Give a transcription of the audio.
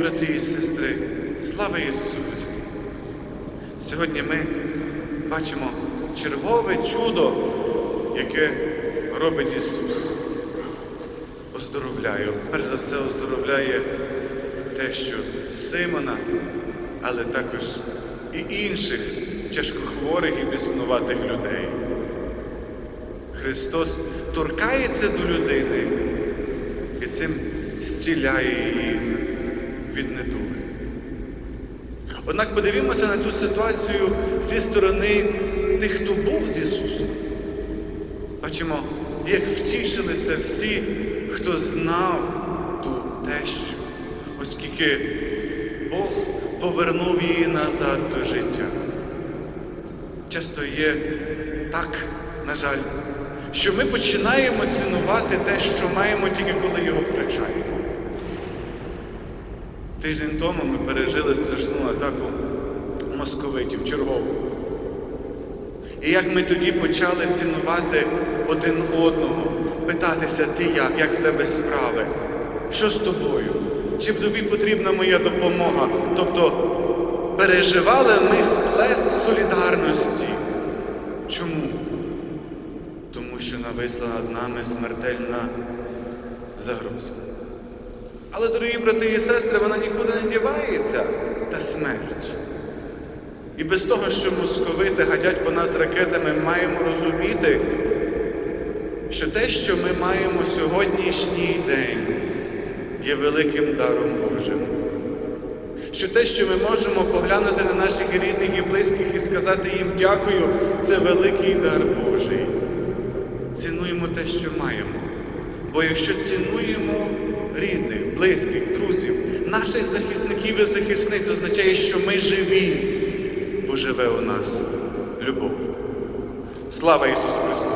брати і сестри, слава Ісусу Христу! Сьогодні ми бачимо чергове чудо, яке робить Ісус. Оздоровляє, перш за все, оздоровляє те, що Симона, але також і інших тяжкохворих і біснуватих людей. Христос торкається до людини і цим зціляє її від недуги. Однак подивімося на цю ситуацію зі сторони тих, хто був з Ісусом. Бачимо, як втішилися всі, хто знав ту тещу, оскільки Бог повернув її назад до життя. Часто є так, на жаль, що ми починаємо цінувати те, що маємо тільки коли його втрачаємо. Тиждень тому ми пережили страшну атаку московитів чергову. І як ми тоді почали цінувати один одного, питатися, ти як, як в тебе справи, що з тобою? Чи тобі потрібна моя допомога? Тобто переживали ми сплеск солідарності. Чому? Тому що нависла над нами смертельна загроза. Але, дорогі брати і сестри, вона нікуди не дівається, та смерть. І без того, що московити гадять по нас ракетами, маємо розуміти, що те, що ми маємо сьогоднішній день, є великим даром Божим. Що те, що ми можемо поглянути на наших рідних і близьких і сказати їм дякую, це великий дар Божий. Цінуємо те, що маємо. Бо якщо цінуємо рідних, близьких, друзів, наших захисників і захисниць, означає, що ми живі, бо живе у нас любов. Слава Ісусу!